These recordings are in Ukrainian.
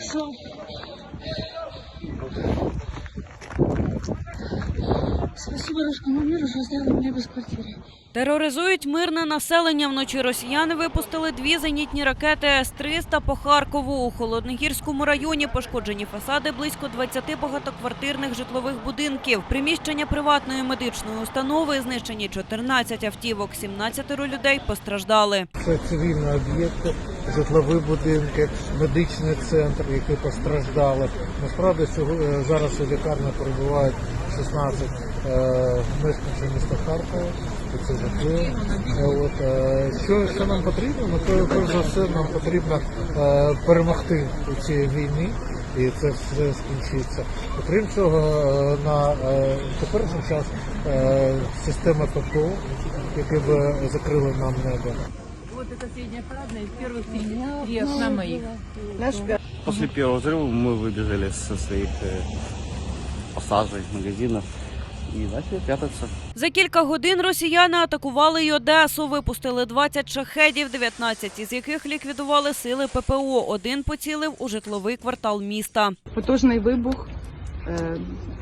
Що? Спасибо русскому миру, що оставили мене без квартири. Тероризують мирне населення. Вночі росіяни випустили дві зенітні ракети С-300 по Харкову. У Холодногірському районі пошкоджені фасади близько 20 багатоквартирних житлових будинків. Приміщення приватної медичної установи знищені 14 автівок, 17 людей постраждали. Це цивільні об'єкти, житлові будинки, медичний центр, які постраждали. Насправді сьогодні е, зараз у лікарні перебувають 16 е, мешканців міста Харкова. і Це житло. Е, От, е, що, що нам потрібно? Ну, то, перш за все, нам потрібно е, перемогти у цій війні. І це все скінчиться. Окрім цього, е, на е, теперішній час е, система ППО, які б закрили нам небо. Вот это средняя парадная из первых три окна моих. После первого взрыва мы выбежали со своих э, пассажей, магазинов и начали прятатися. За кілька годин росіяни атакували й Одесу. Випустили 20 шахедів, 19 із яких ліквідували сили ППО. Один поцілив у житловий квартал міста. Потужний вибух,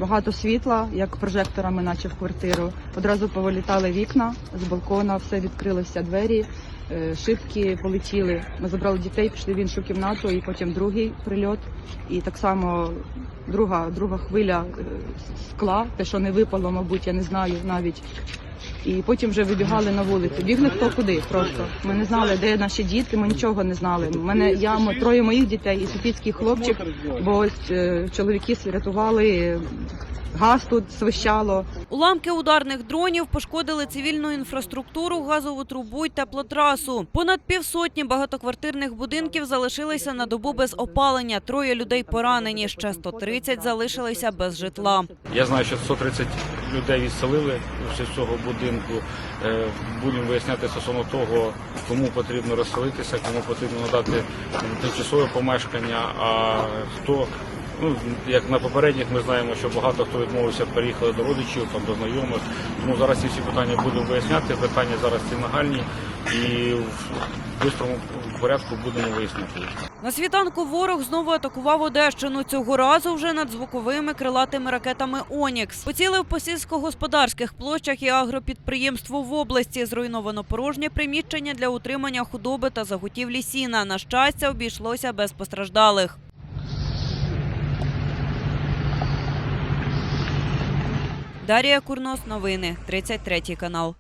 багато світла, як прожекторами, наче в квартиру. Одразу повилітали вікна з балкона, все відкрилися двері, е, шибки полетіли. Ми забрали дітей, пішли в іншу кімнату, і потім другий прильот. І так само друга, друга хвиля е, скла, те, що не випало, мабуть, я не знаю навіть. І потім вже вибігали на вулицю. Бігли хто куди просто. Ми не знали, де наші діти, ми нічого не знали. У мене я троє моїх дітей і сусідський хлопчик, бо ось е, чоловіки рятували, газ тут свищало. Уламки ударних дронів пошкодили цивільну інфраструктуру, газову трубу й теплотрасу. Понад півсотні багатоквартирних будинків залишилися на добу без опалення. Троє людей поранені. Ще 130 залишилися без житла. Я знаю, що 130 людей відселили з цього будинку. Е, Будемо виясняти стосовно того, кому потрібно розселитися, кому потрібно надати тимчасове помешкання, а хто. Ну, як на попередніх ми знаємо, що багато хто відмовився, переїхали до родичів, там до знайомих. Тому зараз ці всі питання будемо виясняти. Питання зараз ці нагальні і в швидкому порядку будемо виясняти. На світанку ворог знову атакував Одещину. Цього разу вже над звуковими крилатими ракетами Онікс. Поцілив по сільськогосподарських площах і агропідприємству в області. Зруйновано порожнє приміщення для утримання худоби та заготівлі сіна. На щастя, обійшлося без постраждалих. Дарія Курнос, новини, 33 канал.